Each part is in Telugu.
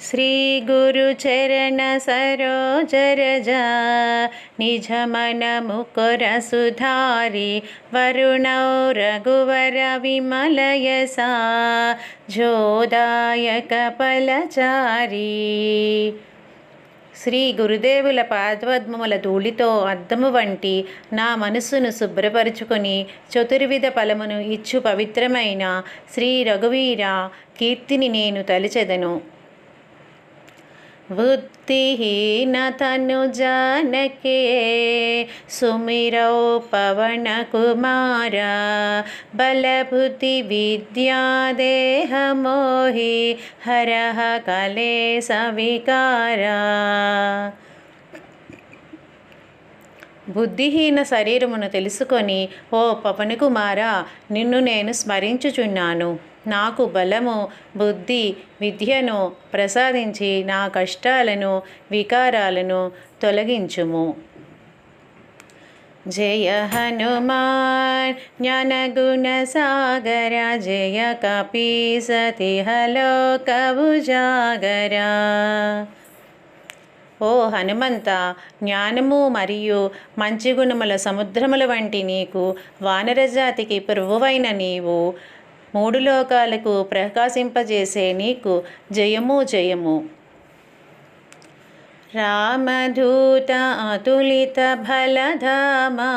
శ్రీ గురు చరణ సరోజరజ నిజ మన సుధారి వరుణౌ రఘువర విమలయస జోదాయక ఫలచారి. శ్రీ గురుదేవుల పాద్వద్మముల ధూళితో అద్దము వంటి నా మనస్సును శుభ్రపరుచుకొని చతుర్విధ ఫలమును ఇచ్చు పవిత్రమైన శ్రీ రఘువీర కీర్తిని నేను తలిచెదను. बुद्धिहीनतनुजनके सुमिरौ पवनकुमार बलबुद्धिविद्यादेहमोहि हरः कले सविकारा బుద్ధిహీన శరీరమును తెలుసుకొని ఓ పవనకుమారా నిన్ను నేను స్మరించుచున్నాను. నాకు బలము బుద్ధి విద్యను ప్రసాదించి నా కష్టాలను వికారాలను తొలగించుము. జయ హనుమాన్ జ్ఞానగుణ సాగర జయ కపీ సతి హలో ఓ హనుమంత జ్ఞానము మరియు మంచి గుణముల సముద్రముల వంటి నీకు వానరజాతికి ప్రభువైన నీవు. మూడు లోకాలకు ప్రకాశింపజేసే నీకు జయము జయము. రామధూత అతులిత ఫలధామా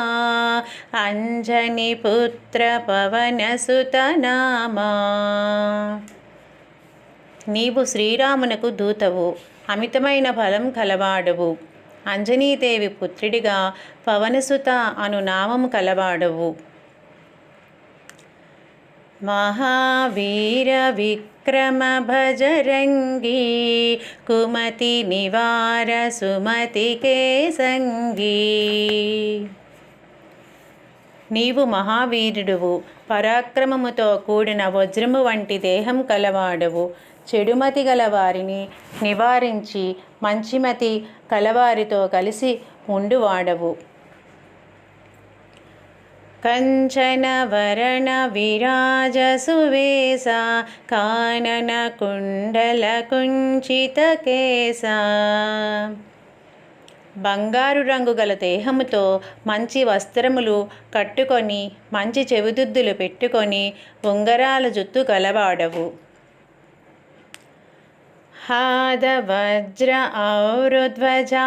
అంజని పుత్ర పవన సుతనామా నీవు శ్రీరామునకు దూతవు. అమితమైన బలం కలవాడవు. అంజనీదేవి పుత్రుడిగా పవనసుత అను నామము కలవాడవు. మహావీర విక్రమ భజరంగి కుమతి నివార సుమతి కేసంగి. నీవు మహావీరుడువు. పరాక్రమముతో కూడిన వజ్రము వంటి దేహం కలవాడవు. చెడుమతి గల వారిని నివారించి మంచిమతి కలవారితో కలిసి ఉండువాడవు కంచన వరణ విరాజ సువేశ కానన కుండల కుంచిత కేశ. బంగారు రంగు గల దేహముతో మంచి వస్త్రములు కట్టుకొని మంచి చెవిదుద్దులు పెట్టుకొని ఉంగరాల జుత్తు గలవాడవు हादवज्र औरुध्वजा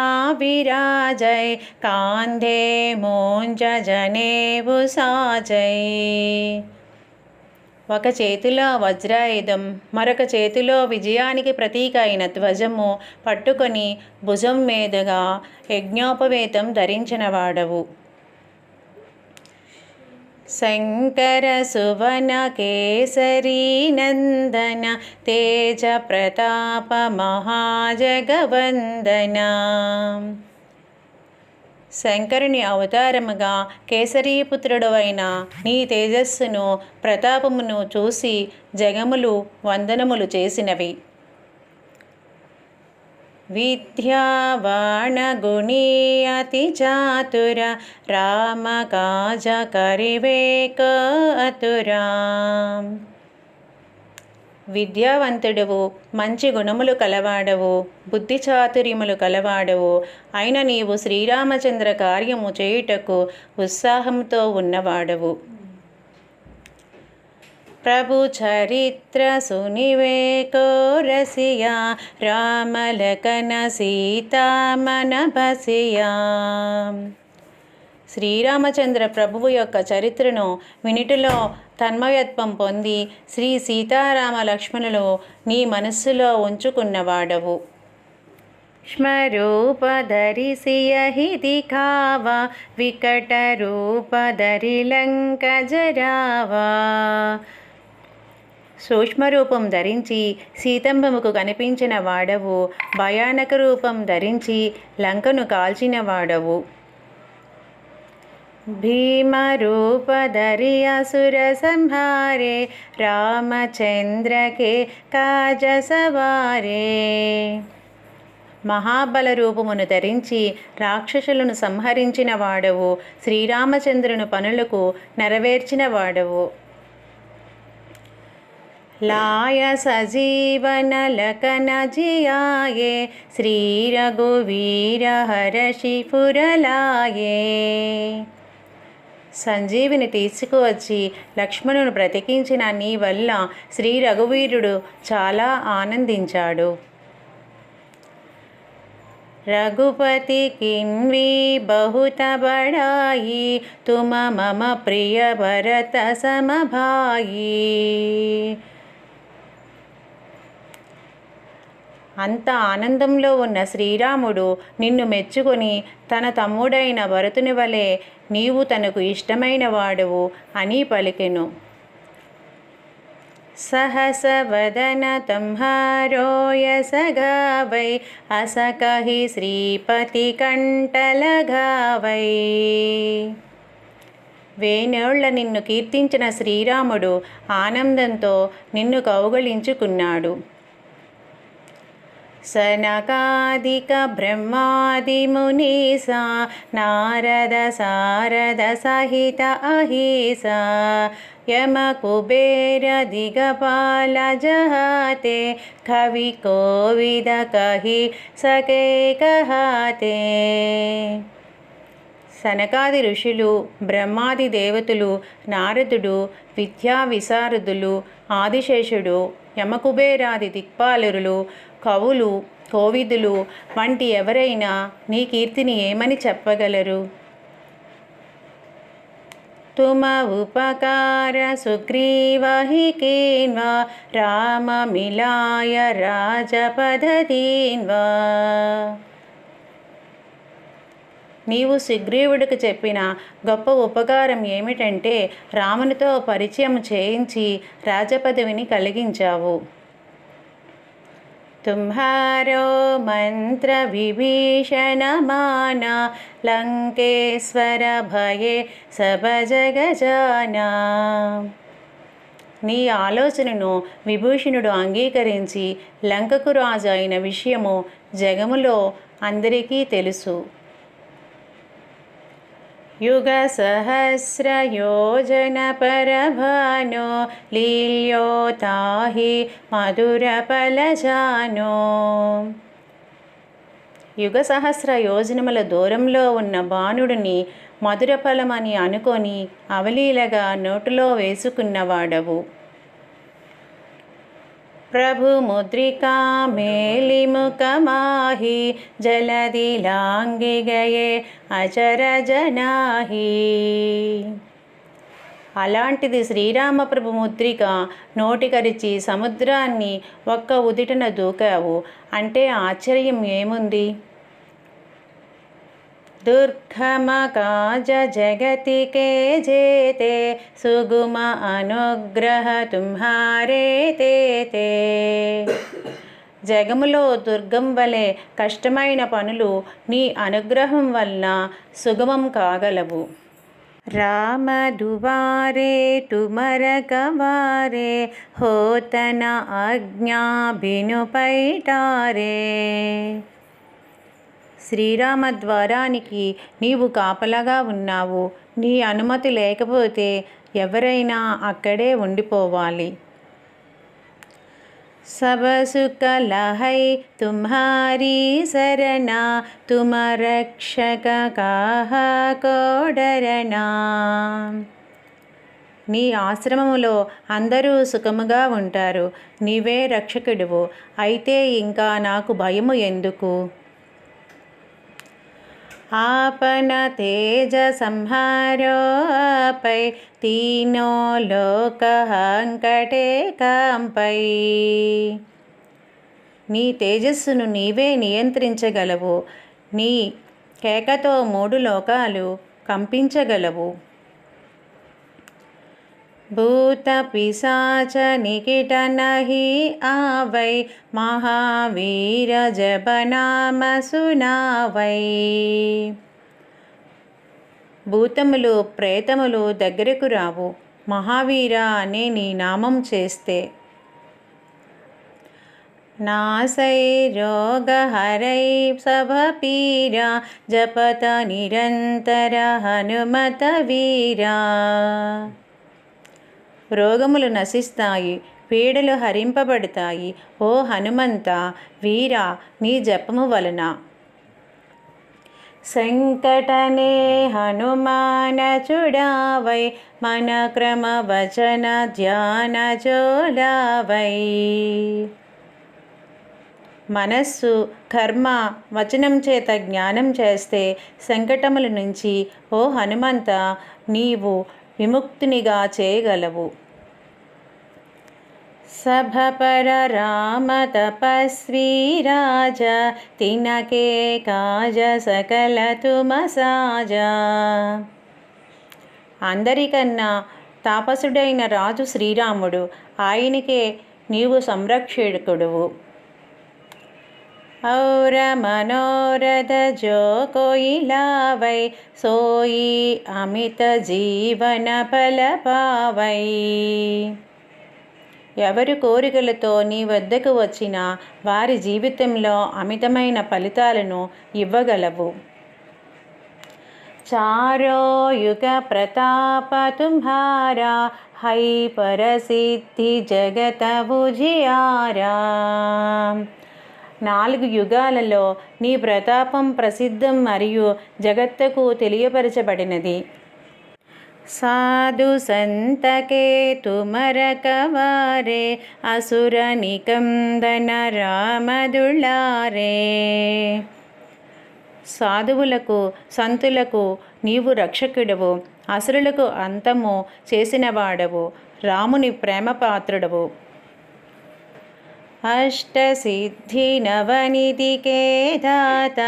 కాంధే మోంజ జనేవు సాజై ఒక చేతిలో వజ్రాయుధం మరొక చేతిలో విజయానికి ప్రతీక అయిన ధ్వజము పట్టుకొని భుజం మీదుగా యజ్ఞోపవేతం ధరించిన వాడవు. శంకర సువన కేసరీ నందన తేజ ప్రతాప మహాజగవందన శంకరుని అవతారముగా కేసరీపుత్రుడు అయిన నీ తేజస్సును ప్రతాపమును చూసి జగములు వందనములు చేసినవి. విద్యావాణగుణీ అతి చాతుర రామ కాజ కరివేక అతురా విద్యావంతుడవు మంచి గుణములు కలవాడవు బుద్ధి చాతుర్యములు కలవాడవు. అయిన నీవు శ్రీరామచంద్ర కార్యము చేయుటకు ఉత్సాహంతో ఉన్నవాడవు. ప్రభు చరిత్ర సునివేకో రసియా రామలకన సీతామన బసియా. శ్రీరామచంద్ర ప్రభువు యొక్క చరిత్రను మినిటిలో తన్మయత్వం పొంది శ్రీ సీతారామ లక్ష్మణులు నీ మనస్సులో ఉంచుకున్నవాడవు. ధరిసియహి దిఖావ వికట రూపధరి లంక జరావా. సూక్ష్మరూపం ధరించి సీతంబముకు కనిపించిన వాడవు భయానక రూపం ధరించి లంకను కాల్చిన వాడవు. భీమరూపధరి అసుర సంహారే రామచంద్రకే కాజ సవారే. మహాబల రూపమును ధరించి రాక్షసులను సంహరించిన వాడవు శ్రీరామచంద్రుని పనులకు నెరవేర్చిన వాడవు. लाय सजीवनलकन जियाये श्रीरघुवीर हरषिपुरलाये సంజీవిని తీసుకువచ్చి లక్ష్మణుని బ్రతికించిన నీ వల్ల శ్రీ రఘువీరుడు చాలా ఆనందించాడు रघुपति किन्वी बहुत बड़ाई तुम मम प्रिय भरत समभाई అంత ఆనందంలో ఉన్న శ్రీరాముడు నిన్ను మెచ్చుకొని తన తమ్ముడైన భరతుని వలె నీవు తనకు ఇష్టమైన వాడువు అని పలికెను सहस वदन तुम्हारो यस गावै अस कहि श्रीपति కంటల గావై వేణోళ్ల నిన్ను కీర్తించిన శ్రీరాముడు ఆనందంతో నిన్ను కౌగలించుకున్నాడు సనకాదిక బ్రహ్మాదిమునీసా నారద సారద సహిత అహిస యమ కుబేర దిగపాల జహతే కవి కోవిద కహి సకే కహతే. సనకాది ఋషులు బ్రహ్మాది దేవతలు నారదుడు విద్యా విశారదులు ఆదిశేషుడు యమకుబేరాది దిక్పాలురులు కవులు కోవిదులు వంటి ఎవరైనా నీ కీర్తిని ఏమని చెప్పగలరు तुम उपकार सुग्रीव हि केन्वा राम मिलाय రాజపదీన్వా నీవు సుగ్రీవుడికి చెప్పిన గొప్ప ఉపకారం ఏమిటంటే రామునితో పరిచయం చేయించి రాజపదవిని కలిగించావు तुम्हारो मंत्र विभीषण माना లంకేశ్వర భయే సభ జగజానా నీ ఆలోచనను విభూషణుడు అంగీకరించి లంకకు రాజు అయిన విషయము జగములో అందరికీ తెలుసు యుగ సహస్ర యోజన పరభానో లీల్యోతాహి మధుర ఫలజానో యుగ సహస్ర యోజనముల దూరంలో ఉన్న బాణుడిని మధురఫలమని అనుకొని అవలీలగా నోటులో వేసుకున్నవాడవు. ప్రభు ముద్రికా మేలిముఖమాహి జలది లాంగిగయే అచరజనాహి అచర జనాహి అలాంటిది ముద్రిక నోటికరిచి సముద్రాన్ని ఒక్క ఉదిటన దూకావు అంటే ఆశ్చర్యం ఏముంది? దుర్గమకాజ జగతికే జేతే సుగుమ అనుగ్రహ తుంహారే తే జగములో దుర్గం వలె కష్టమైన పనులు నీ అనుగ్రహం వలన సుగమం కాగలవు. రామదువారే తుమరకవారే హోతన అజ్ఞాభినుపైటారే శ్రీరామ ద్వారానికి నీవు కాపలాగా ఉన్నావు నీ అనుమతి లేకపోతే ఎవరైనా అక్కడే ఉండిపోవాలి सब सुख लहै तुम्हारी शरणा तुम रक्षक काह కోడరనా నీ ఆశ్రమములో అందరూ సుఖముగా ఉంటారు నీవే రక్షకుడువు అయితే ఇంకా నాకు భయము ఎందుకు आपन तेज संहारो पै तीनो लोक హంకటే కాంపై నీ తేజస్సును నీవే నియంత్రించగలవు నీ కేకతో మూడు లోకాలు కంపించగలవు భూత పిశాచ నికిట నహి ఆవై మహావీర జపనామ సునావై. భూతములు ప్రేతములు దగ్గరకు రావు. మహావీర అనే నీ నామం చేస్తే నాసై రోగహరై సభ పీరా జపత నిరంతర హనుమత వీరా. రోగములు నశిస్తాయి పీడలు హరింపబడతాయి. ఓ హనుమంత వీర నీ జపము వలన. సంకటనే హనుమాన చుడావై మన క్రమ వచన ధ్యాన జోలావై. మనస్సు కర్మ వచనం చేత జ్ఞానం చేస్తే సంకటముల నుంచి ఓ హనుమంత నీవు విముక్తునిగా చేయగలవు సభపర రామ తపస్వీ రాజ తినకే కాజ సకల తుమసాజ అందరికన్నా తాపసుడైన రాజు శ్రీరాముడు ఆయనకే నీవు సంరక్షకుడువు. ఔర మనోరథ జో కోయిలావై సోయి అమిత జీవన ఫల పావై ఎవరి కోరికలతో నీ వద్దకు వచ్చినా వారి జీవితంలో అమితమైన ఫలితాలను ఇవ్వగలవు. చారో యుగ ప్రతాప తుంభారా హై పరసిద్ధి జగత భుజియారా నాలుగు యుగాలలో నీ ప్రతాపం ప్రసిద్ధం మరియు జగత్తుకు తెలియపరచబడినది. సాధు సంతకే తుమర కవారే అసుర నికందన రామదుళారే. సాధువులకు సంతులకు నీవు రక్షకుడవు అసురులకు అంతము చేసినవాడవు రాముని ప్రేమపాత్రుడవు. అష్టసిద్ధి నవనిధికే దాత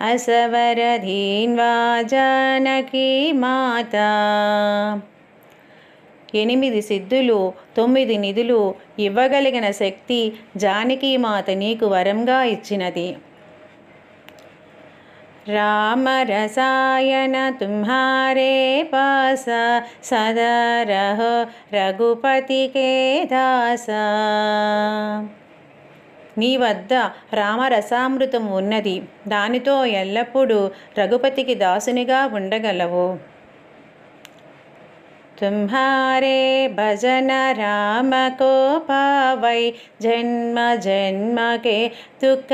అసవర ధీన్వా జానకి మాత ఎనిమిది సిద్ధులు తొమ్మిది నిధులు ఇవ్వగలిగిన శక్తి జానకి మాత నీకు వరంగా ఇచ్చినది. రామ రసాయన తుమ్హారే పాస సదరహ రహో రఘుపతి కే నీ వద్ద రామరసామృతం ఉన్నది. దానితో ఎల్లప్పుడూ రఘుపతికి దాసునిగా ఉండగలవు. తుమ్హారే భజన రామ కో జన్మ జన్మకే దుఃఖ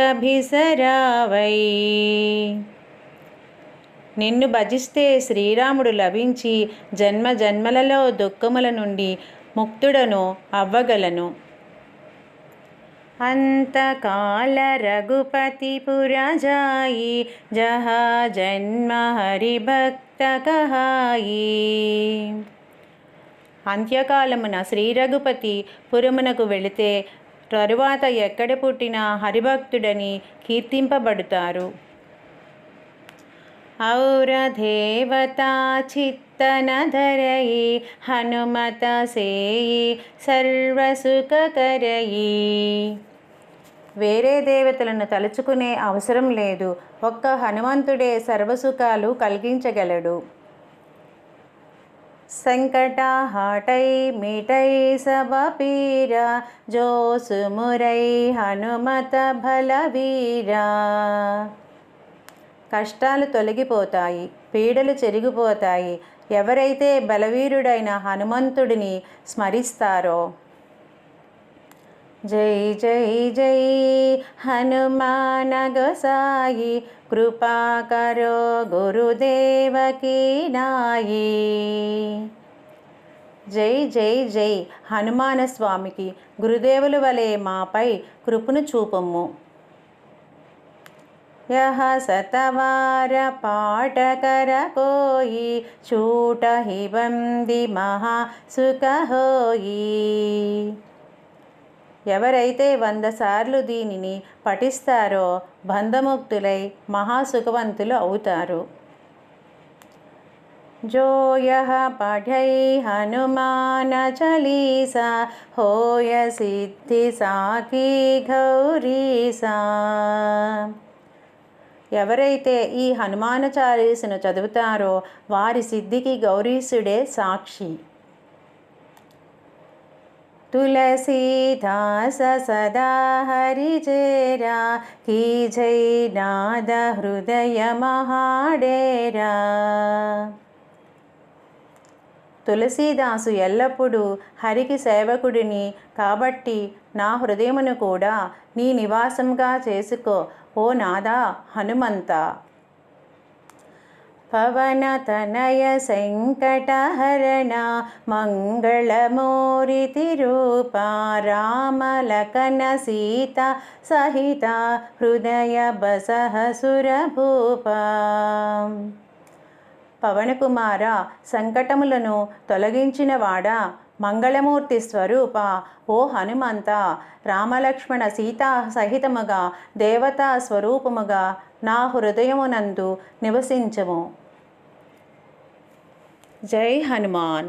నిన్ను భజిస్తే శ్రీరాముడు లభించి జన్మ జన్మలలో దుఃఖముల నుండి ముక్తుడను అవ్వగలను. అంతకాల రఘుపతి పురజాయి జహా జన్మ హరిభక్త కహాయి అంత్యకాలమున శ్రీ రఘుపతి పురమునకు వెళితే తరువాత ఎక్కడ పుట్టిన హరిభక్తుడని కీర్తింపబడుతారు. ఔర చిత్తన చిత్తనధరయి హనుమత సేయి సర్వసుఖకరయి. వేరే దేవతలను తలుచుకునే అవసరం లేదు. ఒక్క హనుమంతుడే సర్వసుఖాలు కలిగించగలడు. సంకటాహాటై మిటై సబ జోసుమురై జో సుమురై హనుమత బలవీరా కష్టాలు తొలగిపోతాయి పీడలు చెరిగిపోతాయి. ఎవరైతే బలవీరుడైన హనుమంతుడిని స్మరిస్తారో జై జై జై. హనుమానగసాయి గొసాయి కృపా నాయి. జై జై జై. హనుమాన స్వామికి గురుదేవుల వలె మాపై కృపను చూపము. యహ సతవార పాటకర కోయి చూట హివంది మహా సుఖహోయి ఎవరైతే వంద సార్లు దీనిని పఠిస్తారో బంధముక్తులై మహాసుఖవంతులు అవుతారు जो यः पठै हनुमान चालीसा होय सिद्धि साखी గౌరీసా ఎవరైతే ఈ హనుమాన చాలీసును చదువుతారో వారి సిద్ధికి గౌరీశుడే సాక్షి तुलसीदास सदा हरिचेरा की जय नाद हृदय महाडेरा తులసీదాసు ఎల్లప్పుడూ హరికి సేవకుడిని కాబట్టి నా హృదయమును కూడా నీ నివాసంగా చేసుకో ఓ నాదా హనుమంత పవనతనయ సంకటహరణ మంగళమూరితి రూప రామలకన సీత సహిత హృదయ బసహ సురభూప పవనకుమార సంకటములను తొలగించినవాడా మంగళమూర్తి స్వరూప ఓ హనుమంత రామలక్ష్మణ సీతా సహితముగా దేవతా స్వరూపముగా నా హృదయమునందు నివసించము. జై హనుమాన్